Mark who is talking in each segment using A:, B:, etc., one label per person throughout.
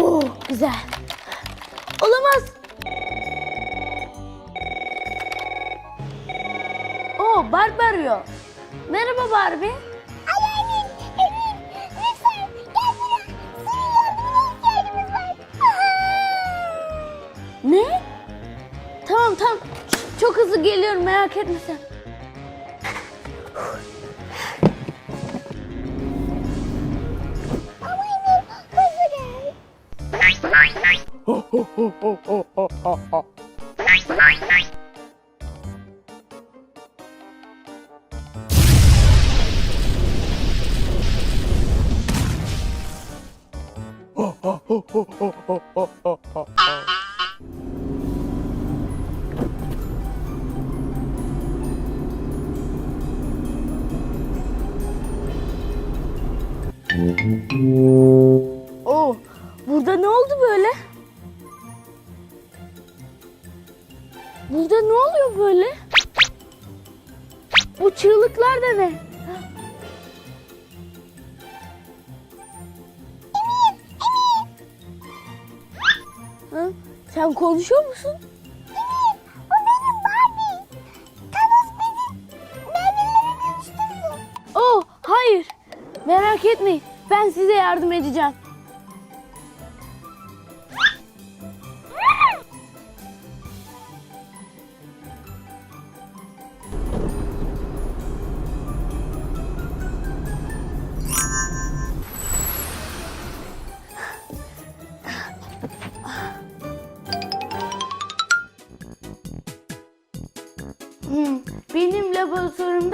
A: Aa, Oh güzel. Olamaz. Oo Barbie arıyor. Merhaba Barbie.
B: Ay Emin, Emin, lütfen gel buraya. Senin yardımına ihtiyacımız var.
A: Ne? Tamam tamam. Çok hızlı geliyorum merak etme sen. Oo Burada ne oluyor böyle? Bu çığlıklar da ne? Ha? Sen konuşuyor musun?
B: O benim Barbie. Thanos bizi mermilerine dönüştürdü.
A: Oh hayır. Merak etmeyin. Ben size yardım edeceğim.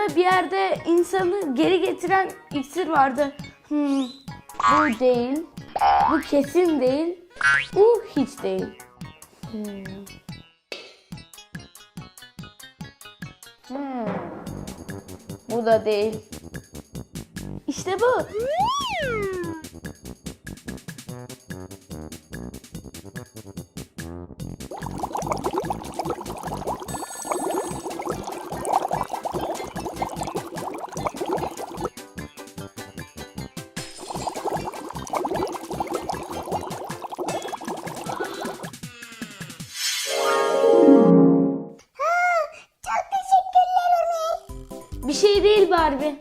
A: Bir yerde insanı geri getiren iksir vardı. Hmm, bu değil. Bu kesin değil. Bu hiç değil. Hmm. Hmm. Bu da değil. İşte bu. Barbie.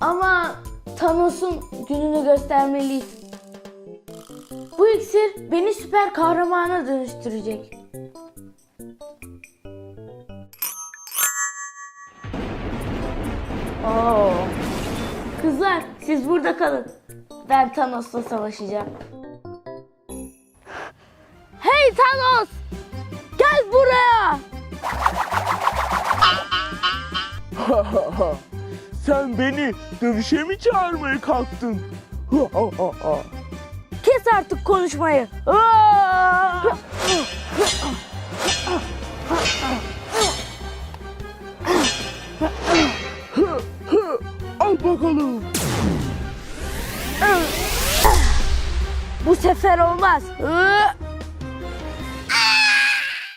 A: Ama Thanos'un gününü göstermeliyiz. Bu iksir beni süper kahramana dönüştürecek. Oo. Kızlar siz burada kalın. Ben Thanos'la savaşacağım. Hey Thanos! Gel buraya!
C: Sen beni dövüşe mi çağırmaya kalktın?
A: Kes artık konuşmayı.
C: Al bakalım.
A: Bu sefer olmaz.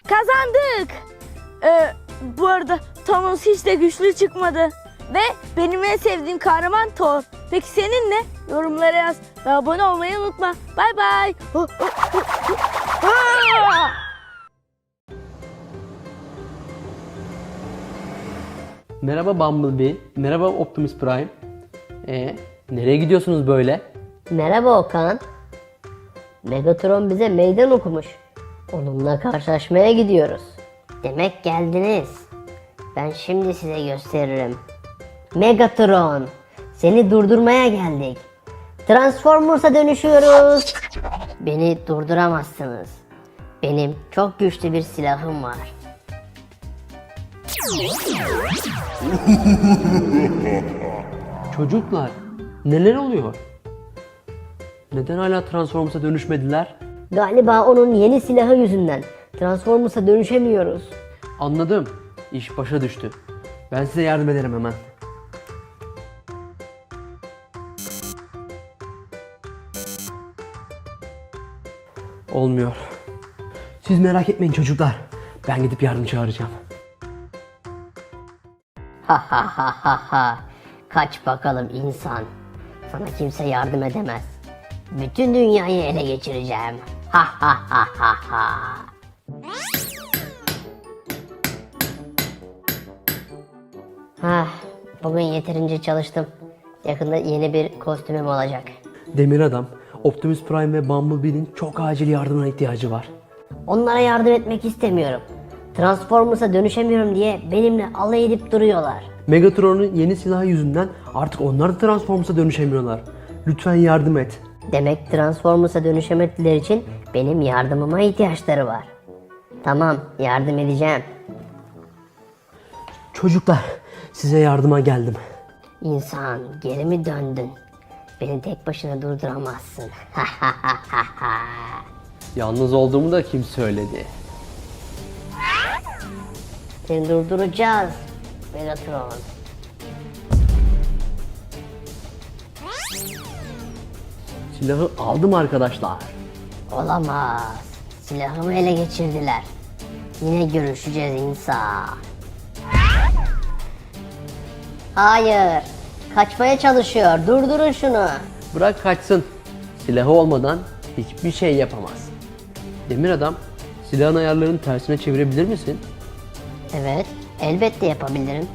A: Kazandık. Ee, bu arada Thanos hiç de güçlü çıkmadı. Ve benim en sevdiğim kahraman Thor. Peki senin ne? Yorumlara yaz ve abone olmayı unutma. Bay bay.
D: Merhaba Bumblebee, merhaba Optimus Prime. Ee, nereye gidiyorsunuz böyle?
E: Merhaba Okan. Megatron bize meydan okumuş. Onunla karşılaşmaya gidiyoruz. Demek geldiniz. Ben şimdi size gösteririm. Megatron, seni durdurmaya geldik. Transformers'a dönüşüyoruz. Beni durduramazsınız. Benim çok güçlü bir silahım var.
D: Çocuklar, neler oluyor? Neden hala Transformers'a dönüşmediler?
E: Galiba onun yeni silahı yüzünden Transformers'a dönüşemiyoruz.
D: Anladım. İş başa düştü. Ben size yardım ederim hemen. Olmuyor. Siz merak etmeyin çocuklar. Ben gidip yardım çağıracağım.
E: Ha ha ha ha ha. Kaç bakalım insan. Sana kimse yardım edemez. Bütün dünyayı ele geçireceğim. Ha ha ha ha ha. Ah, bugün yeterince çalıştım. Yakında yeni bir kostümüm olacak.
D: Demir Adam, Optimus Prime ve Bumblebee'nin çok acil yardımına ihtiyacı var.
E: Onlara yardım etmek istemiyorum. Transformers'a dönüşemiyorum diye benimle alay edip duruyorlar.
D: Megatron'un yeni silahı yüzünden artık onlar da Transformers'a dönüşemiyorlar. Lütfen yardım et.
E: Demek Transformers'a dönüşemediler için benim yardımıma ihtiyaçları var. Tamam, yardım edeceğim.
D: Çocuklar, size yardıma geldim.
E: İnsan, geri mi döndün? Beni tek başına durduramazsın.
D: Yalnız olduğumu da kim söyledi?
E: Seni durduracağız. Megatron.
D: Silahı aldım arkadaşlar.
E: Olamaz. Silahımı ele geçirdiler. Yine görüşeceğiz insan. Hayır. Kaçmaya çalışıyor. Durdurun şunu.
D: Bırak kaçsın. Silahı olmadan hiçbir şey yapamaz. Demir Adam, silahın ayarlarını tersine çevirebilir misin?
E: Evet, elbette yapabilirim.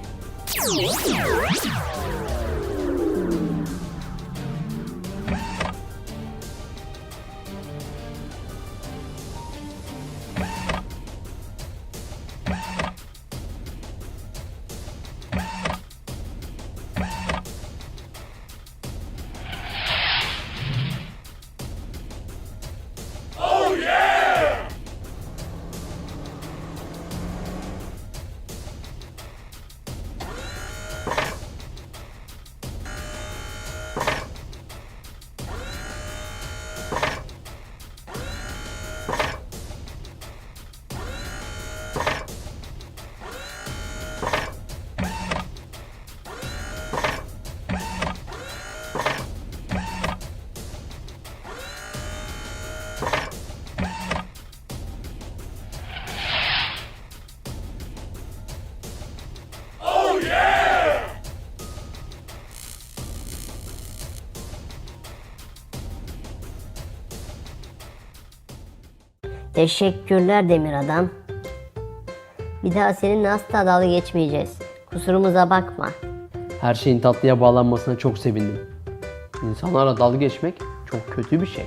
E: Teşekkürler Demir Adam. Bir daha seninle asla dalga geçmeyeceğiz. Kusurumuza bakma.
D: Her şeyin tatlıya bağlanmasına çok sevindim. İnsanlarla dalga geçmek çok kötü bir şey.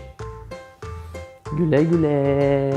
D: Güle güle.